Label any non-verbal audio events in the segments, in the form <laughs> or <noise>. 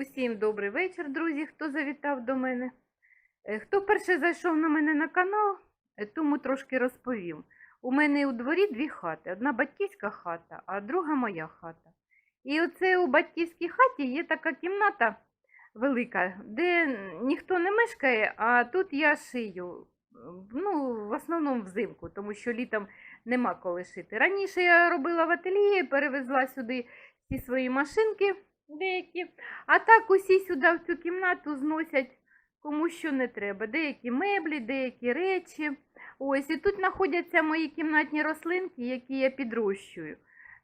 Усім добрий вечір, друзі, хто завітав до мене. Е, Хто перше зайшов на мене на канал, е, тому трошки розповім. У мене у дворі дві хати. Одна батьківська хата, а друга моя хата. І оце у батьківській хаті є така кімната велика, де ніхто не мешкає, а тут я шию. Ну, в основному взимку, тому що літом нема коли шити. Раніше я робила в ательє, перевезла сюди всі свої машинки деякі. А так усі сюди в цю кімнату зносять кому що не треба. Деякі меблі, деякі речі. Ось, і тут знаходяться мої кімнатні рослинки, які я підрощую.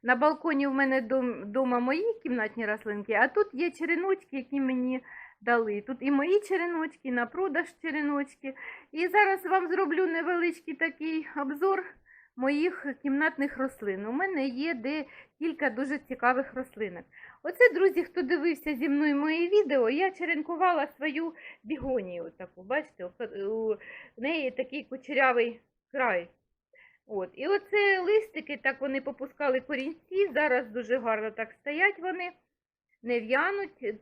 На балконі в мене вдома мої кімнатні рослинки, а тут є череночки, які мені дали. Тут і мої череночки, і на продаж череночки. І зараз вам зроблю невеличкий такий обзор моїх кімнатних рослин. У мене є де кілька дуже цікавих рослинок. Оце, друзі, хто дивився зі мною мої відео, я черенкувала свою бігонію. Таку, бачите, у- у неї такий кучерявий край. От. І оце листики, так вони попускали корінці, зараз дуже гарно так стоять вони, не в'януть. Е,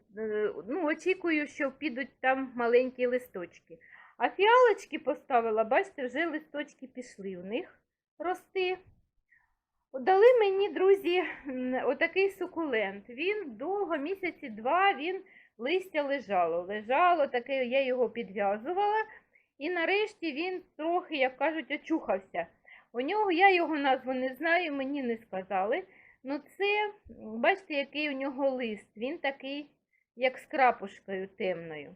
Ну, очікую, що підуть там маленькі листочки. А фіалочки поставила, бачите, вже листочки пішли у них рости. Дали мені, друзі, отакий сукулент. Він довго, місяці два, він листя лежало. Лежало, таке, я його підв'язувала. І нарешті він трохи, як кажуть, очухався. У нього я його назву не знаю, мені не сказали. Ну, це, бачите, який у нього лист. Він такий, як з крапушкою темною.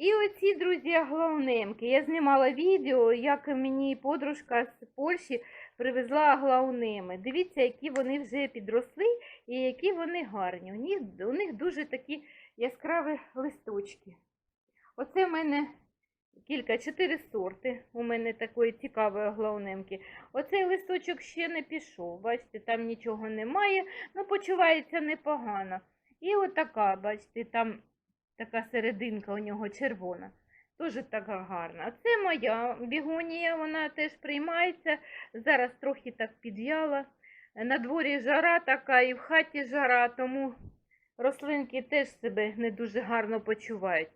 І оці, друзі, аглаунемки. Я знімала відео, як мені подружка з Польщі привезла аглаунеми. Дивіться, які вони вже підросли і які вони гарні. У них, у них дуже такі яскраві листочки. Оце в мене кілька, чотири сорти. У мене такої цікавої аглаунемки. Оцей листочок ще не пішов. Бачите, там нічого немає, ну почувається непогано. І отака, бачите, там така серединка у нього червона. Дуже така гарна. А це моя бігонія, вона теж приймається. Зараз трохи так підв'яла. На дворі жара така і в хаті жара, тому рослинки теж себе не дуже гарно почувають.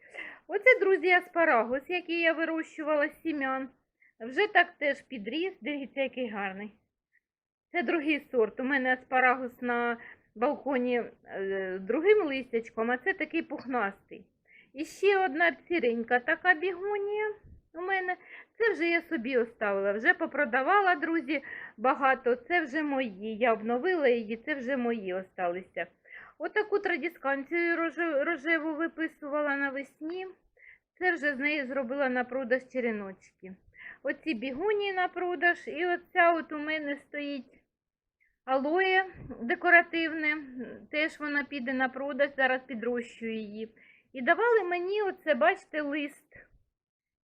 Оце, друзі, аспарагус, який я вирощувала з сім'ян. Вже так теж підріс. Дивіться, який гарний. Це другий сорт. У мене аспарагус на балконі е, другим листячком, а це такий пухнастий. І ще одна сіренька така бігонія у мене. Це вже я собі оставила. Вже попродавала, друзі, багато. Це вже мої. Я обновила її, це вже мої осталися. Отаку традісканцію роже- рожеву виписувала навесні. Це вже з неї зробила на продаж череночки. Оці бігонії на продаж. І оця от у мене стоїть алоє декоративне. Теж вона піде на продаж, зараз підрощую її. І давали мені оце, бачите, лист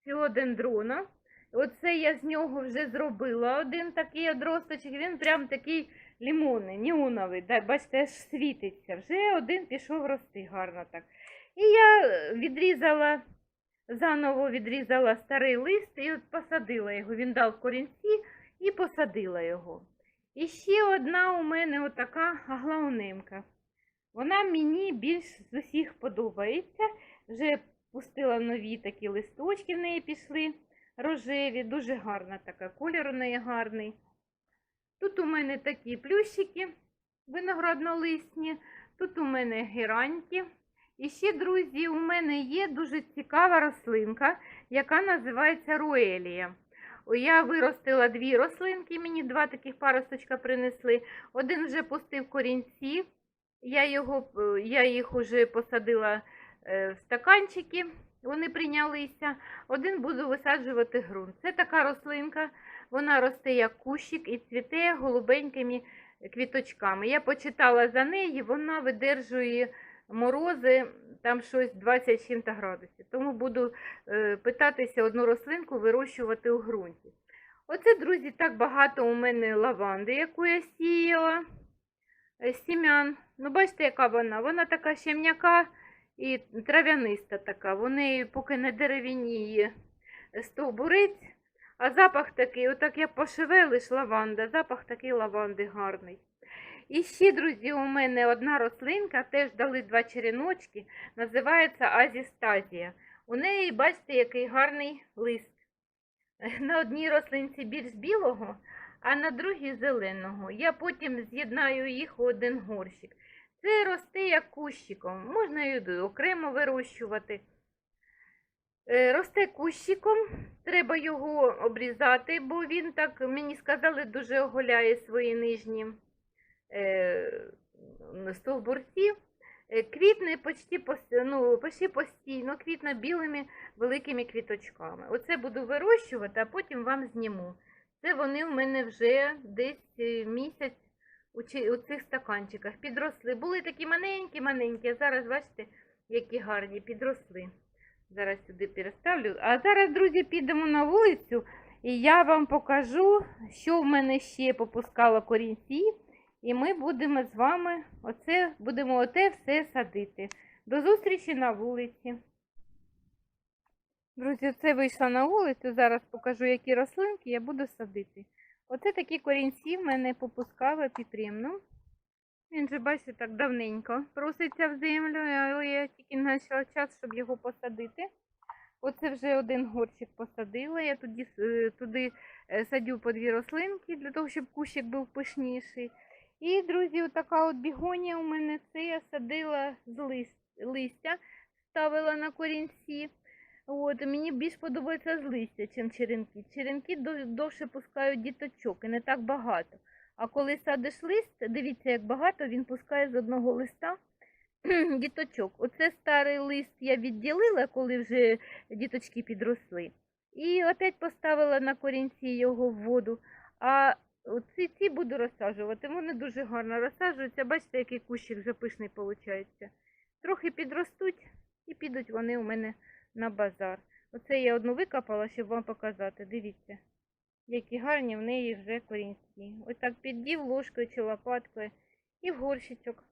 філодендрона. Оце я з нього вже зробила один такий одросточок, він прям такий лімонний, неоновий. Бачите, аж світиться. Вже один пішов рости гарно так. І я відрізала, заново відрізала старий лист і посадила його. Він дав корінці і посадила його. І ще одна у мене отака аглаунемка. Вона мені більш з усіх подобається. Вже пустила нові такі листочки в неї пішли рожеві, дуже гарна така, колір у неї гарний. Тут у мене такі плющики винограднолисні, тут у мене гераньки. І ще, друзі, у мене є дуже цікава рослинка, яка називається руелія. Я виростила дві рослинки, мені два таких паросточка принесли. Один вже пустив корінці. Я, його, е, я їх вже посадила е, в стаканчики, вони прийнялися. Один буду висаджувати ґрунт. Це така рослинка, вона росте як кущик і цвіте голубенькими квіточками. Я почитала за неї, вона видержує морози, там щось 20 чим-то градусів. Тому буду е, питатися одну рослинку вирощувати у ґрунті. Оце, друзі, так багато у мене лаванди, яку я сіяла е, сім'ян. Ну, бачите, яка вона? Вона така ще м'яка і трав'яниста така. Вони поки не дерев'яніє стовбурець, а запах такий, отак як пошевелиш лаванда, запах такий лаванди гарний. І ще, друзі, у мене одна рослинка, теж дали два череночки, називається Азістазія. У неї, бачите, який гарний лист. <laughs> На одній рослинці більш білого, а на другій зеленого. Я потім з'єднаю їх у один горщик. Це росте як кущиком, можна і окремо вирощувати. Е, Росте кущиком, треба його обрізати, бо він так, мені сказали, дуже оголяє свої нижні е, стовбурці. Е, Квітне почти, ну, почти постійно, квітне білими великими квіточками. Оце буду вирощувати, а потім вам зніму. Це вони в мене вже десь е, місяць у цих стаканчиках підросли. Були такі маленькі-маленькі, а зараз бачите, які гарні підросли. Зараз сюди переставлю. А зараз, друзі, підемо на вулицю, і я вам покажу, що в мене ще попускало корінці. І ми будемо з вами оце, будемо оте все садити. До зустрічі на вулиці. Друзі, це вийшла на вулицю. Зараз покажу, які рослинки я буду садити. Оце такі корінці в мене попускав епіпрем. Він же, бачите, так давненько проситься в землю, але я тільки знайшла час, щоб його посадити. Оце вже один горщик посадила. Я туди, туди е, садю по дві рослинки, для того, щоб кущик був пишніший. І, друзі, отака от бігонія у мене це я садила з лист, листя, ставила на корінці. От, мені більш подобається з листя, ніж черенки. Черенки довше пускають діточок і не так багато. А коли садиш лист, дивіться, як багато він пускає з одного листа <clears throat> діточок. Оце старий лист я відділила, коли вже діточки підросли. І опять поставила на корінці його в воду. А ці, ці буду розсаджувати. Вони дуже гарно розсаджуються. Бачите, який кущик вже пишний виходить. Трохи підростуть і підуть вони у мене на базар. Оце я одну викопала, щоб вам показати. Дивіться, які гарні в неї вже корінці. Ось так піддів ложкою чи лопаткою і в горщичок.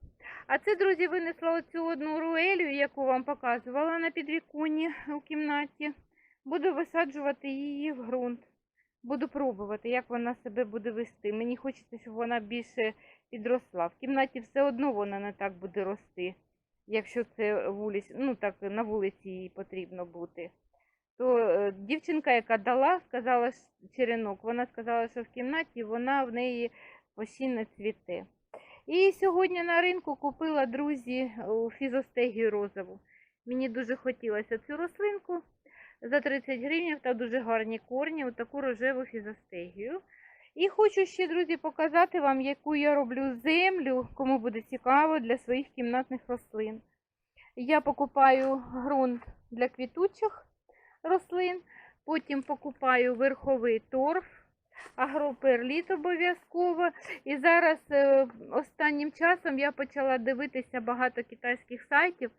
А це, друзі, винесла оцю одну руелю, яку вам показувала на підвіконні у кімнаті. Буду висаджувати її в ґрунт. Буду пробувати, як вона себе буде вести. Мені хочеться, щоб вона більше підросла. В кімнаті все одно вона не так буде рости, якщо це вулиць, ну так на вулиці їй потрібно бути. То е, дівчинка, яка дала, сказала черенок, вона сказала, що в кімнаті вона в неї постійно цвіте. І сьогодні на ринку купила друзі у фізостегію розову. Мені дуже хотілося цю рослинку за 30 гривень та дуже гарні корні, отаку рожеву фізостегію. І хочу ще, друзі, показати вам, яку я роблю землю, кому буде цікаво, для своїх кімнатних рослин. Я покупаю ґрунт для квітучих рослин, потім покупаю верховий торф, агроперліт обов'язково. І зараз е, останнім часом я почала дивитися багато китайських сайтів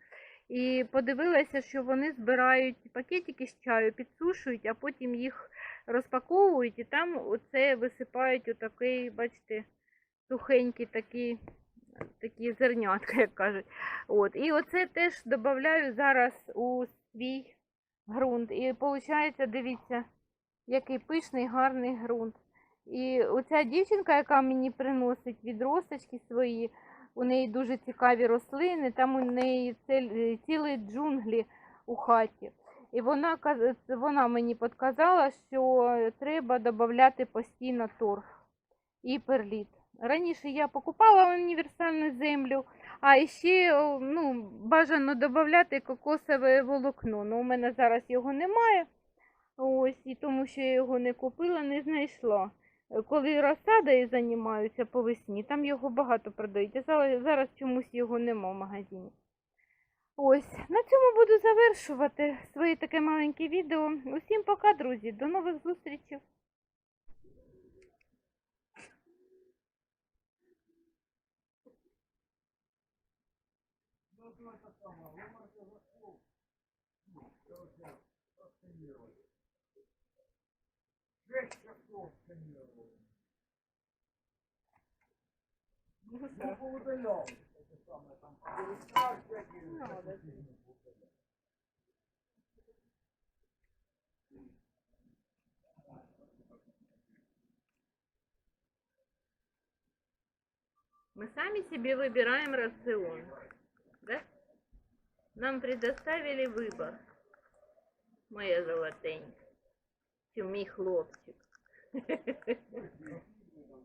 і подивилася, що вони збирають пакетики з чаю, підсушують, а потім їх розпаковують і там оце висипають отакий, бачите, сухенький такий, такі зернятка, як кажуть. От. І оце теж додаю зараз у свій ґрунт. І виходить, дивіться, який пишний, гарний ґрунт. І оця дівчинка, яка мені приносить відросточки свої, у неї дуже цікаві рослини, там у неї цель- цілі джунглі у хаті. І вона, вона мені підказала, що треба додати постійно торф і перліт. Раніше я покупала універсальну землю, а ще ну, бажано додати кокосове волокно. Ну, у мене зараз його немає. Ось, і тому що я його не купила, не знайшла. Коли розсадою займаюся по весні, там його багато продають. А зараз, чомусь його нема в магазині. Ось, на цьому буду завершувати своє таке маленьке відео. Усім пока, друзі, до нових зустрічей. Шесть часов тренировали. Ну, ну поудалял. Мы сами себе выбираем рацион. Да? Нам предоставили выбор, моя золотенькая. Чи мій хлопчик.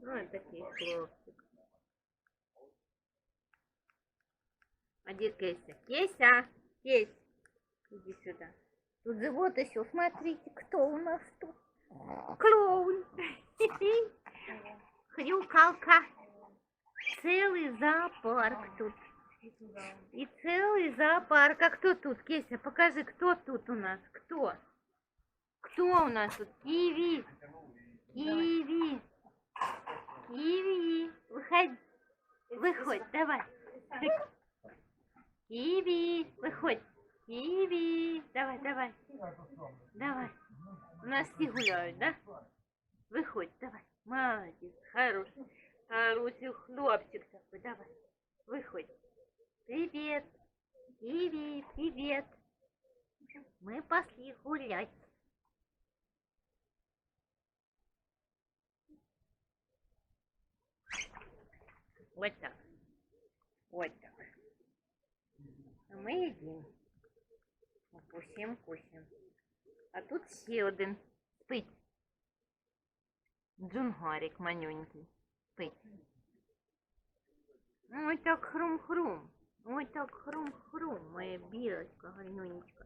Ось такий хлопчик. А где Кеся? Кеся! Кесь! Иди сюда. Тут живот еще. Смотрите, кто у нас тут. Клоун. <laughs> Хрюкалка. Целый зоопарк тут. И целый зоопарк. А кто тут, Кеся? Покажи, кто тут у нас? Кто? Кто у нас тут? Киви. Киви. Киви. Выходи. Выходь, давай. Киви. Выходь. Киви. Давай, давай. Давай. У нас все гуляют, да? Выходь, давай. Молодец. Хороший. Хороший хлопчик такой. Давай. Выходь. Привет. Киви, привет. Мы пошли гулять. Вот так. Вот так. А ми їдемо. Кусім, кусім. А тут ще один спить. Джунгарик манюнький. Спить. Ой так хрум-хрум. Ой так хрум-хрум, моя білочка гарнюнечка.